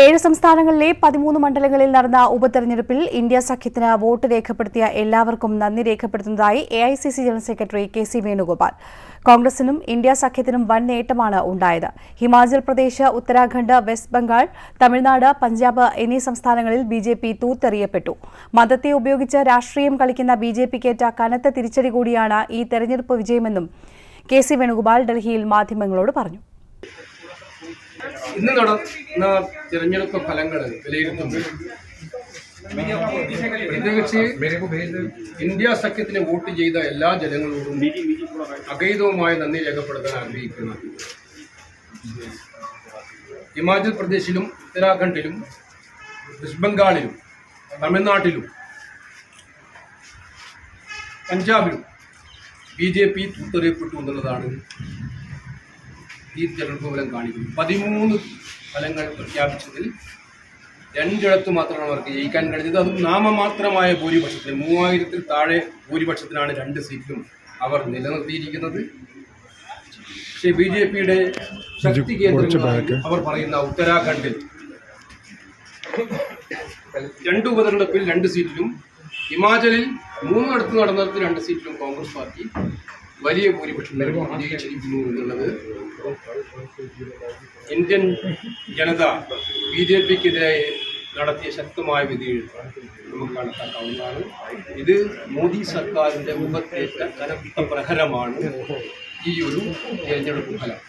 ഏഴ് സംസ്ഥാനങ്ങളിലെ പതിമൂന്ന് മണ്ഡലങ്ങളിൽ നടന്ന ഉപതെരഞ്ഞെടുപ്പിൽ ഇന്ത്യ സഖ്യത്തിന് വോട്ട് രേഖപ്പെടുത്തിയ എല്ലാവർക്കും നന്ദി രേഖപ്പെടുത്തുന്നതായി A I C C general secretary K C Venugopal. കോൺഗ്രസിനും ഇന്ത്യ സഖ്യത്തിനും വൻ നേട്ടമാണ് ഉണ്ടായത്. ഹിമാചൽ പ്രദേശ് ഉത്തരാഖണ്ഡ് വെസ്റ്റ് ബംഗാൾ തമിഴ്നാട് പഞ്ചാബ് എന്നീ സംസ്ഥാനങ്ങളിൽ ബി ജെ പി തൂത്തെറിയപ്പെട്ടു. മതത്തെ ഉപയോഗിച്ച് രാഷ്ട്രീയം കളിക്കുന്ന ബി ജെ പിക്കേറ്റ കനത്ത തിരിച്ചടി കൂടിയാണ് ഈ തെരഞ്ഞെടുപ്പ് വിജയമെന്നും കെ സി വേണുഗോപാൽ ഡൽഹിയിൽ മാധ്യമങ്ങളോട് പറഞ്ഞു. ഇന്ന് നടന്ന തിരഞ്ഞെടുപ്പ് ഫലങ്ങൾ വിലയിരുത്തുമ്പോൾ പ്രത്യേകിച്ച് ഇന്ത്യ സഖ്യത്തിന് വോട്ട് ചെയ്ത എല്ലാ ജനങ്ങളോടും അഗൈതവുമായ നന്ദി രേഖപ്പെടുത്താൻ ആഗ്രഹിക്കുന്നു. ഹിമാചൽ പ്രദേശിലും ഉത്തരാഖണ്ഡിലും വെസ്റ്റ് ബംഗാളിലും തമിഴ്നാട്ടിലും പഞ്ചാബിലും ബി ജെ പി തൂത്തെറിയപ്പെട്ടു എന്നുള്ളതാണ് ഈ തിരഞ്ഞെടുപ്പ് ഫലം കാണിക്കുന്നു. പതിമൂന്ന് ഫലങ്ങൾ പ്രഖ്യാപിച്ചതിൽ രണ്ടിടത്ത് മാത്രമാണ് അവർക്ക് ജയിക്കാൻ കഴിഞ്ഞത്. അതും നാമമാത്രമായ ഭൂരിപക്ഷത്തിന് മൂവായിരത്തിൽ താഴെ ഭൂരിപക്ഷത്തിലാണ് രണ്ട് സീറ്റും അവർ നിലനിർത്തിയിരിക്കുന്നത്. പക്ഷേ ബി ജെ പിയുടെ ശക്തി കേന്ദ്രങ്ങളായി അവർ പറയുന്ന ഉത്തരാഖണ്ഡിൽ രണ്ട് ഉപതെരഞ്ഞെടുപ്പിൽ രണ്ട് സീറ്റിലും ഹിമാചലിൽ മൂന്നിടത്ത് നടന്നിടത്ത് രണ്ട് സീറ്റിലും കോൺഗ്രസ് പാർട്ടി വലിയ ഭൂരിപക്ഷം വിജയിച്ചിരിക്കുന്നു എന്നുള്ളത് ഇന്ത്യൻ ജനത ബി ജെ പിക്കെതിരെ നടത്തിയ ശക്തമായ വിധിയെഴുത്ത് നമുക്ക് കണക്കാക്കാവുന്നതാണ്. ഇത് മോദി സർക്കാരിന്റെ മുഖത്തേറ്റ കനത്ത പ്രഹരമാണ് ഈ ഒരു തിരഞ്ഞെടുപ്പ് ഫലം.